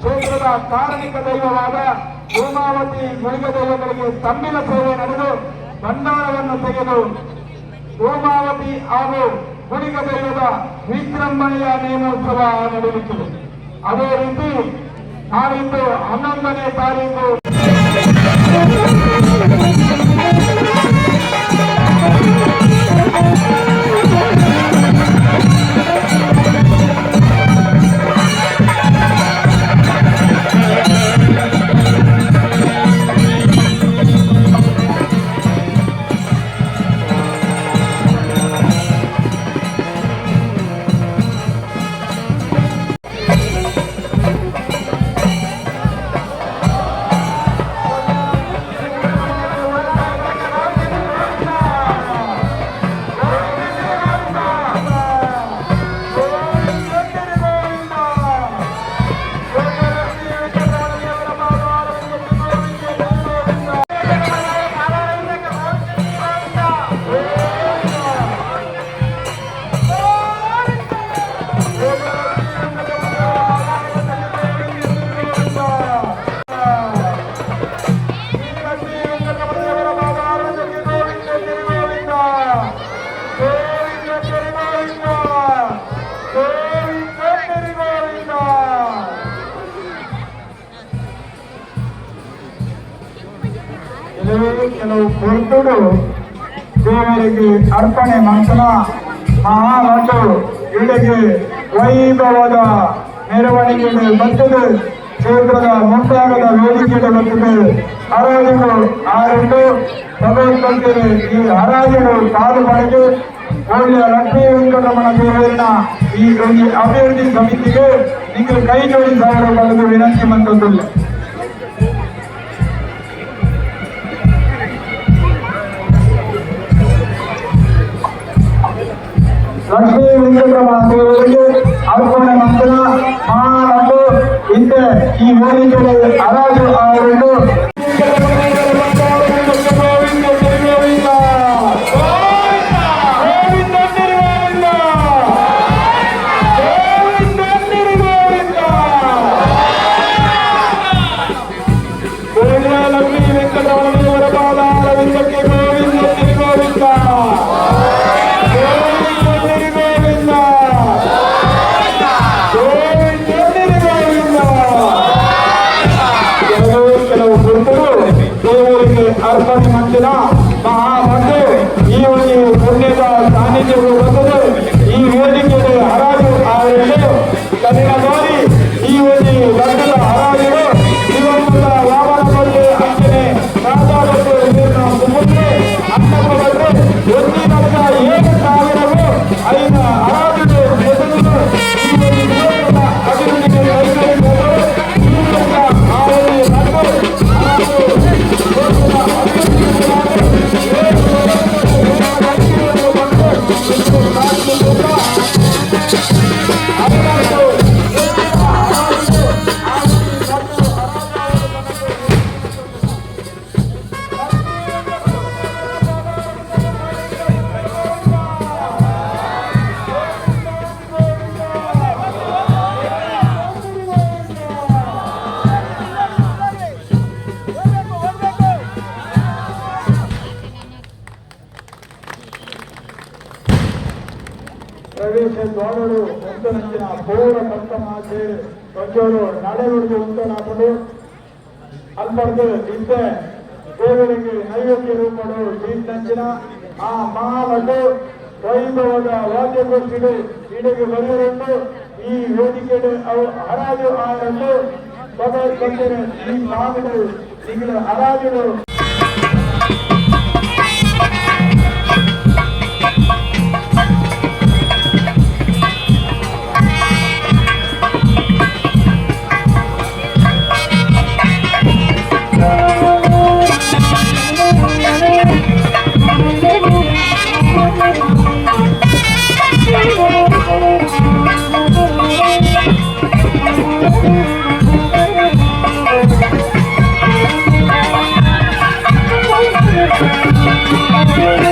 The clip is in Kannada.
ಕ್ಷೇತ್ರದ ಕಾರಣಿಕ ದೈವವಾದ ಹೇಮಾವತಿ ಮುಳುಗ ದೈವಗಳಿಗೆ ತಮ್ಮಿನ ಸೇವೆ ನಡೆದು ಭಂಡಾರವನ್ನು ತೆಗೆದು ಹೋಮಾವತಿ ಹಾಗೂ ಮುಳುಗ ದೈವದ ವಿಜೃಂಭಣೆಯ ನೇಮೋತ್ಸವ ನಡೆಯುತ್ತದೆ ಅದೇ ರೀತಿ ನಾಳಿಂದು ಹನ್ನೊಂದನೇ ತಾರೀಕು ಕೆಲವೇ ಕೆಲವು ಕೊರತುಡು ದೇವರಿಗೆ ಅರ್ಪಣೆ ಮಂಚನ ಮಹಾರಾಜು ಇಳಿಗೆ ವೈಭವದ ಮೆರವಣಿಗೆ ಬಂದಿದೆ. ಕ್ಷೇತ್ರದ ಮುಂಭಾಗದ ವೇದಿಕೆಗೆ ಬಂದಿದೆ. ಹರಾಜುಗಳು ಆರೆಂಟು ಬಂದಿದೆ ಈ ಹರಾಜುಗಳು ಕಾಲು ಪಡೆದು ಒಳ್ಳೆಯ ಲಕ್ಷ್ಮೀ ವೆಂಕಟರಮಣ ದೇವರಿನ ಈ ಅಭಿವೃದ್ಧಿ ಸಮಿತಿಗೆ ನಿಮಗೆ ಕೈ ಜೋಡಿಸಲು ಬರೆದು ವಿನಂತಿ ಮಂತಂದಿಲ್ಲ ಲಕ್ಷ್ಮೀ ವೆಂಕಟರಮಣ ದೇವರಿಗೆ ಅರ್ಪಣೆ ಮಂತ್ರ ಮಹಾರಾಜು ಹಿಂದೆ ಈ ವೇದಿಕೆಗೆ ಹರಾಜು ಆರು ಪ್ರವೇಶ ಒಂದು ಉಂಟನಂಚಿನ ಪೌರ ಪಂತಮಾಚೆ ಕೊಂಚೂರು ನಡೆಯುವುದು ಉಂಟನಾಗಲು ಅಲ್ಪಡ್ದು ಹಿಂದೆ ದೇವರಿಗೆ ನೈವೇದ್ಯ ರೂಪಗಳು ನಂಜಿನ ಆ ಮಹಾಲಘು ವೈಭವದ ವಾದ್ಯಗೋಷ್ಠಿಗಳು ಇಡೆಗೆ ಬರುವುದನ್ನು ಈ ವೇದಿಕೆಗೆ ಹರಾಜು ಸಭೆ ಬಂದರೆ ಈ ಸ್ವಾಮಿಗಳು ಈಗಿನ ಹರಾಜುಗಳು. Thank you.